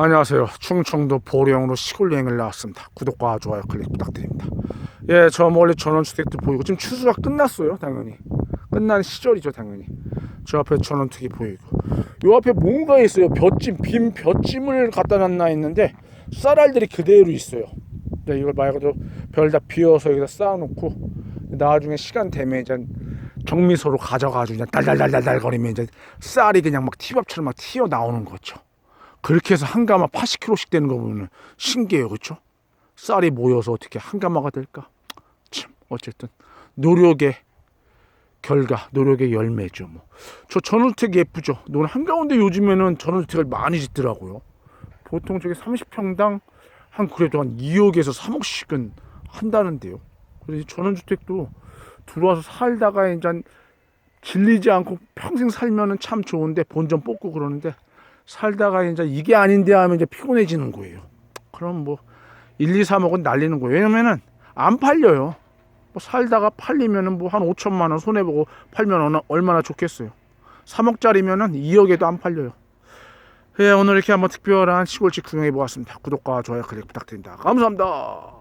안녕하세요. 충청도 보령으로 시골 여행을 나왔습니다. 구독과 좋아요 클릭 부탁드립니다. 예, 저 멀리 전원주택도 보이고 지금 추수가 끝났어요, 당연히. 끝난 시절이죠, 당연히. 저 앞에 전원특이 보이고. 요 앞에 뭔가 있어요. 볏찜, 빈 볏찜을 갖다 놨나 했는데 쌀알들이 그대로 있어요. 근데 이걸 말 그대로 별 다 비워서 여기다 쌓아놓고 나중에 시간 되면 이제 정미소로 가져가지고 달달달달달 거리면 이제 쌀이 그냥 막 티밥처럼 막 튀어 나오는 거죠. 그렇게 해서 한 가마 80kg씩 되는 거 보면 신기해요, 그렇죠? 쌀이 모여서 어떻게 한 가마가 될까? 참 어쨌든 노력의 결과, 노력의 열매죠. 뭐. 저 전원주택 예쁘죠. 노는 한가운데 요즘에는 전원주택을 많이 짓더라고요. 보통 저게 30평당 한 그래도 한 2억에서 3억씩은 한다는데요. 그래서 이 전원주택도 들어와서 살다가 이제 질리지 않고 평생 살면은 참 좋은데 본전 뽑고 그러는데 살다가 이제 이게 아닌데 하면 이제 피곤해지는 거예요. 그럼 뭐 1, 2, 3억은 날리는 거예요. 왜냐면은 안 팔려요. 뭐 살다가 팔리면은 뭐 한 5천만 원 손해 보고 팔면 얼마나 좋겠어요. 3억짜리면은 2억에도 안 팔려요. 예, 오늘 이렇게 한번 특별한 시골집 구경해 보았습니다. 구독과 좋아요 클릭 부탁드립니다. 감사합니다.